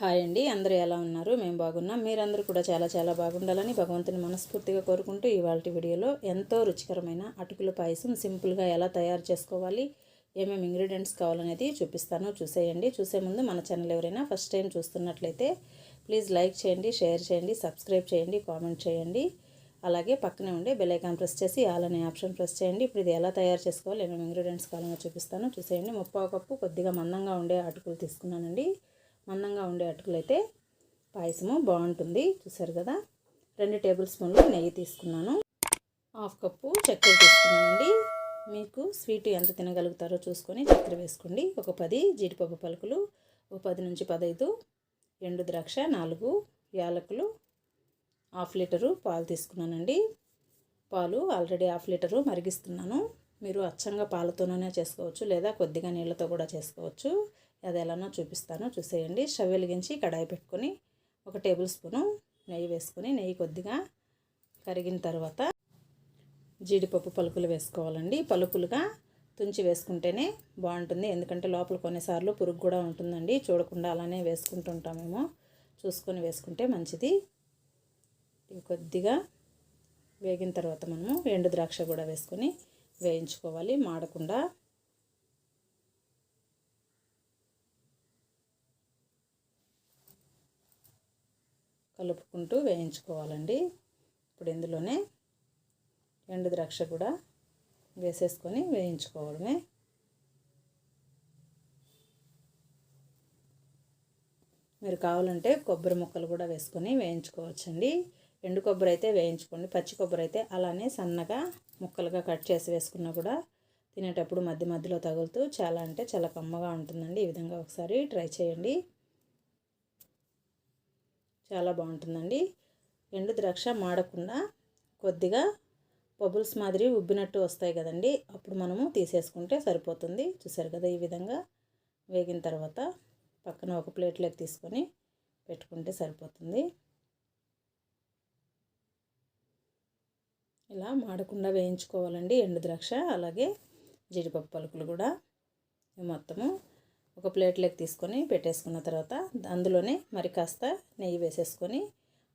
Hi అండి. అందరూ ఎలా ఉన్నారు? మేము బాగున్నాం. మీరందరూ కూడా చాలా చాలా బాగుండాలని భగవంతుని మనస్ఫూర్తిగా కోరుకుంటూ ఇవాళ వీడియోలో ఎంతో రుచికరమైన అటుకుల పాయసం సింపుల్గా ఎలా తయారు చేసుకోవాలి ఏమేమి ఇంగ్రీడియంట్స్ కావాలనేది చూపిస్తాను. చూసేయండి. చూసే ముందు మన ఛానల్ ఎవరైనా ఫస్ట్ టైం చూస్తున్నట్లయితే ప్లీజ్ లైక్ చేయండి షేర్ చేయండి సబ్స్క్రైబ్ చేయండి కామెంట్ చేయండి. అలాగే పక్కనే ఉండే బెల్ ప్రెస్ చేసి ఆల్ అనే ఆప్షన్ ప్రెస్ చేయండి. ఇప్పుడు ఇది ఎలా తయారు చేసుకోవాలి ఏమేమి ఇంగ్రీడియంట్స్ కావాలని చూపిస్తాను. చూసేయండి. ముప్పావు కప్పు కొద్దిగా మందంగా ఉండే అటుకులు తీసుకున్నానండి. మందంగా ఉండే అటుకులైతే పాయసము బాగుంటుంది. చూసారు కదా? రెండు టేబుల్ స్పూన్లు నెయ్యి తీసుకున్నాను. హాఫ్ కప్పు చక్కెర తీసుకున్నానండి. మీకు స్వీట్ ఎంత తినగలుగుతారో చూసుకొని చక్కెర వేసుకోండి. ఒక పది జీడిపప్పు పలుకులు ఒక పది నుంచి పదైదు ఎండు ద్రాక్ష నాలుగు యాలకులు హాఫ్ లీటరు పాలు తీసుకున్నానండి. పాలు ఆల్రెడీ హాఫ్ లీటరు మరిగిస్తున్నాను. మీరు అచ్చంగా పాలతోనే చేసుకోవచ్చు లేదా కొద్దిగా నీళ్ళతో కూడా చేసుకోవచ్చు. అది ఎలానో చూపిస్తాను. చూసేయండి. స్టవ్ వెలిగించి కడాయి పెట్టుకొని ఒక టేబుల్ స్పూను నెయ్యి వేసుకొని నెయ్యి కొద్దిగా కరిగిన తర్వాత జీడిపప్పు పలుకులు వేసుకోవాలండి. పలుకులుగా తుంచి వేసుకుంటేనే బాగుంటుంది. ఎందుకంటే లోపల కొన్నిసార్లు పురుగు కూడా ఉంటుందండి. చూడకుండా అలానే వేసుకుంటుంటామేమో. చూసుకొని వేసుకుంటే మంచిది. ఇవి కొద్దిగా వేగిన తర్వాత మనము ఎండు ద్రాక్ష కూడా వేసుకొని వేయించుకోవాలి. మాడకుండా కలుపుకుంటూ వేయించుకోవాలండి. ఇప్పుడు ఇందులోనే ఎండు ద్రాక్ష కూడా వేసేసుకొని వేయించుకోవడమే. మీరు కావాలంటే కొబ్బరి ముక్కలు కూడా వేసుకొని వేయించుకోవచ్చండి. ఎండు కొబ్బరి అయితే వేయించుకోండి పచ్చి కొబ్బరి అయితే అలానే సన్నగా ముక్కలుగా కట్ చేసి వేసుకున్నా కూడా తినేటప్పుడు మధ్య మధ్యలో తగులుతూ చాలా అంటే చాలా కమ్మగా ఉంటుందండి. ఈ విధంగా ఒకసారి ట్రై చేయండి. చాలా బాగుంటుందండి. ఎండు ద్రాక్ష మాడకుండా కొద్దిగా బబుల్స్ మాదిరి ఉబ్బినట్టు వస్తాయి కదండి. అప్పుడు మనము తీసేసుకుంటే సరిపోతుంది. చూసారు కదా ఈ విధంగా వేగిన తర్వాత పక్కన ఒక ప్లేట్లోకి తీసుకొని పెట్టుకుంటే సరిపోతుంది. ఇలా మాడకుండా వేయించుకోవాలండి ఎండు ద్రాక్ష. అలాగే జీడిపప్పు పలుకులు కూడా. మొత్తము ఒక ప్లేట్లోకి తీసుకొని పెట్టేసుకున్న తర్వాత అందులోనే మరి కాస్త నెయ్యి వేసేసుకొని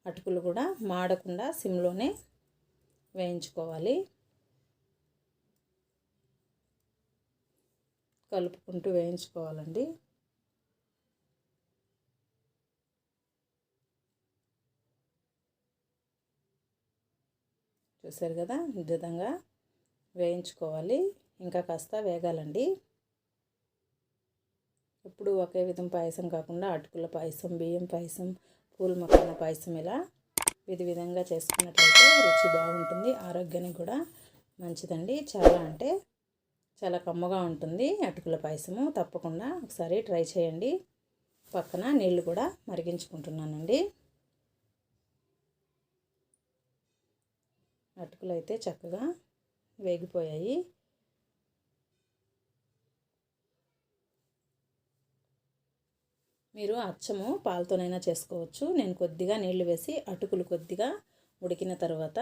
అటుకులు కూడా మాడకుండా సిమ్లోనే వేయించుకోవాలి. కలుపుకుంటూ వేయించుకోవాలండి. చూసారు కదా? ఈ విధంగా వేయించుకోవాలి. ఇంకా కాస్త వేగాలండి. ఎప్పుడు ఒకే విధం పాయసం కాకుండా అటుకుల పాయసం బియ్యం పాయసం పూల మొక్కల పాయసం ఇలా విధి విధంగా చేసుకున్నట్లయితే రుచి బాగుంటుంది ఆరోగ్యానికి కూడా మంచిదండి. చాలా అంటే చాలా కమ్మగా ఉంటుంది అటుకుల పాయసము. తప్పకుండా ఒకసారి ట్రై చేయండి. పక్కన నీళ్ళు కూడా మరిగించుకుంటున్నానండి. అటుకులు అయితే చక్కగా వేగిపోయాయి. మీరు అచ్చము పాలతోనైనా చేసుకోవచ్చు. నేను కొద్దిగా నీళ్ళు వేసి అటుకులు కొద్దిగా ఉడికిన తర్వాత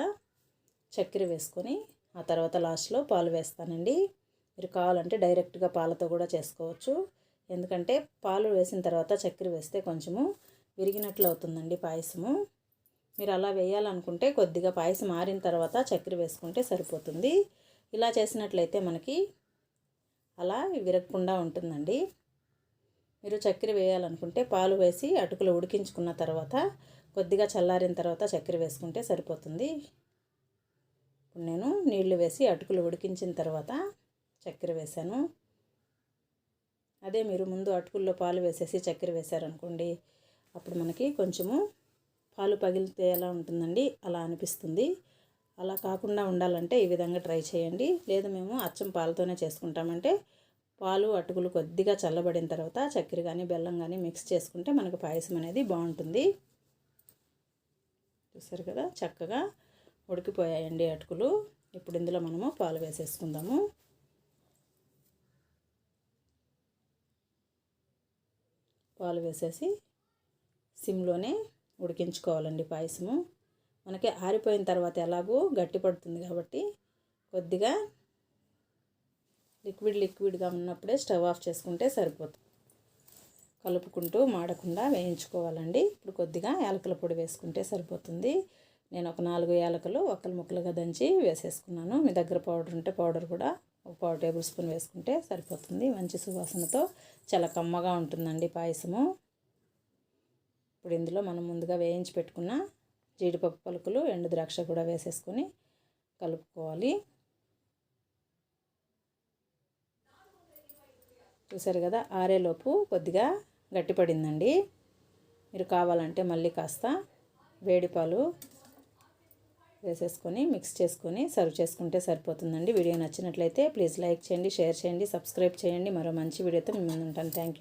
చక్కెర వేసుకొని ఆ తర్వాత లాస్ట్లో పాలు వేస్తానండి. మీరు కావాలంటే డైరెక్ట్గా పాలతో కూడా చేసుకోవచ్చు. ఎందుకంటే పాలు వేసిన తర్వాత చక్కెర వేస్తే కొంచెము విరిగినట్లు అవుతుందండి పాయసము. మీరు అలా వేయాలనుకుంటే కొద్దిగా పాయసం ఆరిన తర్వాత చక్కెర వేసుకుంటే సరిపోతుంది. ఇలా చేసినట్లయితే మనకి అలా విరగకుండా ఉంటుందండి. మీరు చక్కెర వేయాలనుకుంటే పాలు వేసి అటుకులు ఉడికించుకున్న తర్వాత కొద్దిగా చల్లారిన తర్వాత చక్కెర వేసుకుంటే సరిపోతుంది. ఇప్పుడు నేను నీళ్ళు వేసి అటుకులు ఉడికించిన తర్వాత చక్కెర వేసాను అదే మీరు ముందు అటుకుల్లో పాలు వేసేసి చక్కెర వేశారనుకోండి అప్పుడు మనకి కొంచెము పాలు పగిలితే ఎలా ఉంటుందండి అలా అనిపిస్తుంది. అలా కాకుండా ఉండాలంటే ఈ విధంగా ట్రై చేయండి. లేదు మేము అచ్చం పాలతోనే చేసుకుంటామంటే పాలు అటుకులు కొద్దిగా చల్లబడిన తర్వాత చక్కెర కానీ బెల్లం కానీ మిక్స్ చేసుకుంటే మనకు పాయసం అనేది బాగుంటుంది. చూసారు కదా? చక్కగా ఉడికిపోయాయండి అటుకులు. ఇప్పుడు ఇందులో మనము పాలు వేసేసుకుందాము. పాలు వేసేసి సిమ్లోనే ఉడికించుకోవాలండి పాయసము. మనకి ఆరిపోయిన తర్వాత ఎలాగో గట్టి పడుతుంది కాబట్టి కొద్దిగా లిక్విడ్ లిక్విడ్గా ఉన్నప్పుడే స్టవ్ ఆఫ్ చేసుకుంటే సరిపోతుంది. కలుపుకుంటూ మాడకుండా వేయించుకోవాలండి. ఇప్పుడు కొద్దిగా యాలకుల పొడి వేసుకుంటే సరిపోతుంది. నేను ఒక నాలుగు యాలకులు ఒక్కలు ముక్కలుగా దంచి వేసేసుకున్నాను. మీ దగ్గర పౌడర్ ఉంటే పౌడర్ కూడా ఒక పావు టేబుల్ స్పూన్ వేసుకుంటే సరిపోతుంది. మంచి సువాసనతో చాలా కమ్మగా ఉంటుందండి పాయసము. ఇప్పుడు ఇందులో మనం ముందుగా వేయించి పెట్టుకున్న జీడిపప్పు పలుకులు ఎండు ద్రాక్ష కూడా వేసేసుకొని కలుపుకోవాలి. చూసారు కదా ఆరేలోపు కొద్దిగా గట్టిపడిందండి. మీరు కావాలంటే మళ్ళీ కాస్త వేడి పాలు వేసేసుకొని మిక్స్ చేసుకొని సర్వ్ చేసుకుంటే సరిపోతుందండి. వీడియో నచ్చినట్లయితే ప్లీజ్ లైక్ చేయండి షేర్ చేయండి సబ్స్క్రైబ్ చేయండి. మరో మంచి వీడియోతో మిమ్మల్ని ఉంటాను థ్యాంక్ యూ